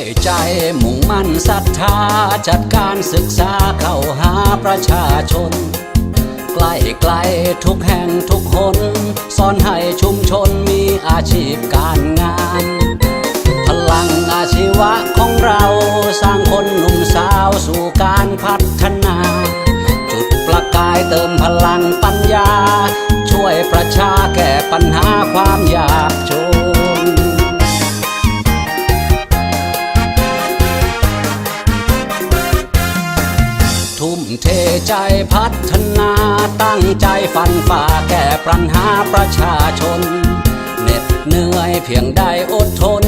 ยใจมุ่งมั่นศรัทธา จัดการศึกษาเข้าหาประชาชน ใกล้ไกลทุกแห่งทุกคนสอนให้ชุมชนมีอาชีพการงาน พลังอาชีวะของเราสร้างคนหนุ่มสาวสู่การพัฒนา จุดประกายเติมพลังปัญญา ช่วยประชาแก้ปัญหาความยากจน ใจพัฒนาตั้งใจฟันฝ่าแก้ปัญหาประชาชนเหน็ดเหนื่อยเพียงใดอดทน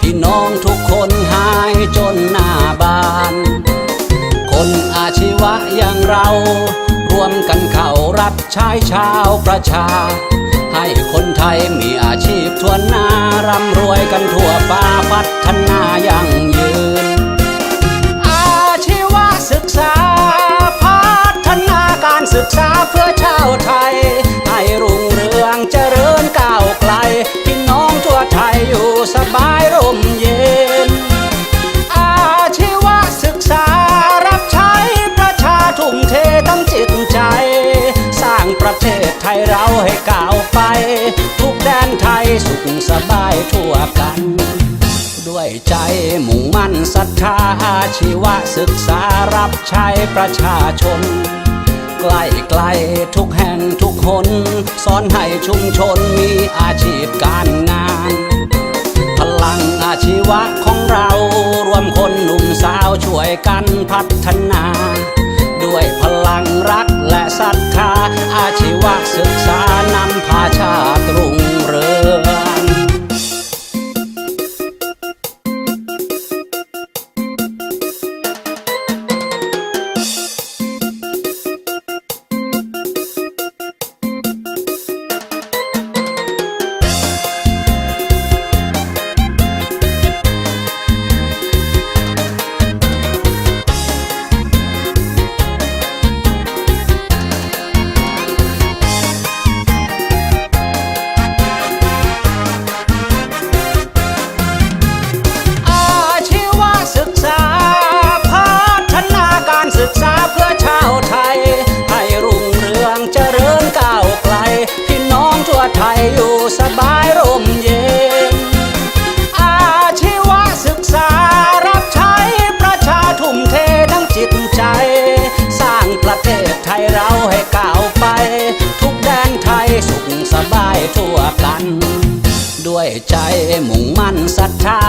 พี่น้องทุกคนหายจนหน้าบาน คนอาชีวะอย่างเรา รวมกันเข้ารับใช้ชาวประชา ให้คนไทยมีอาชีพทั่วหน้าร่ำรวยกันทั่วฟ้าพัฒนายั่งยืน ศึกษาเพื่อชาวไทย ให้รุ่งเรืองเจริญก้าวไกล พี่น้องทั่วไทยอยู่สบายร่มเย็น อาชีวศึกษารับใช้ประชาทุ่มเททั้งจิตใจ สร้างประเทศไทยเราให้ก้าวไป ทุกแดนไทยสุขสบายทั่วกันด้วยใจมุ่งมั่นศรัทธาอาชีวศึกษารับใช้ประชาชน ใกล้ไกลทุกแห่งทุกคน สอนให้ชุมชนมีอาชีพการงาน พลังอาชีวะของเรารวมคนหนุ่มสาวช่วยกันพัฒนา ด้วยพลังรักและศรัทธาอาชีวะศึกษานำพาชาติ ไทยอยู่สบายร่มเย็น อาชีวศึกษารับใช้ประชาทุ่มเททั้งจิตใจ สร้างประเทศไทยเราให้ก้าวไป ทุกแดนไทยสุขสบายทั่วกัน ด้วยใจมุ่งมั่นศรัทธา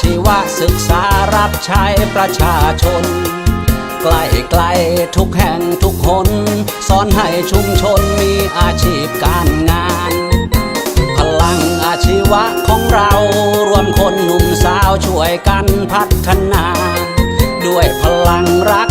ชีวศึกษารับใช้ประชาชนใกล้ไกลทุกแห่งทุกคน สอนให้ชุมชนมีอาชีพการงาน วะของเรารวมคนหนุ่มสาวช่วยกันพัฒนา ด้วยพลังรัก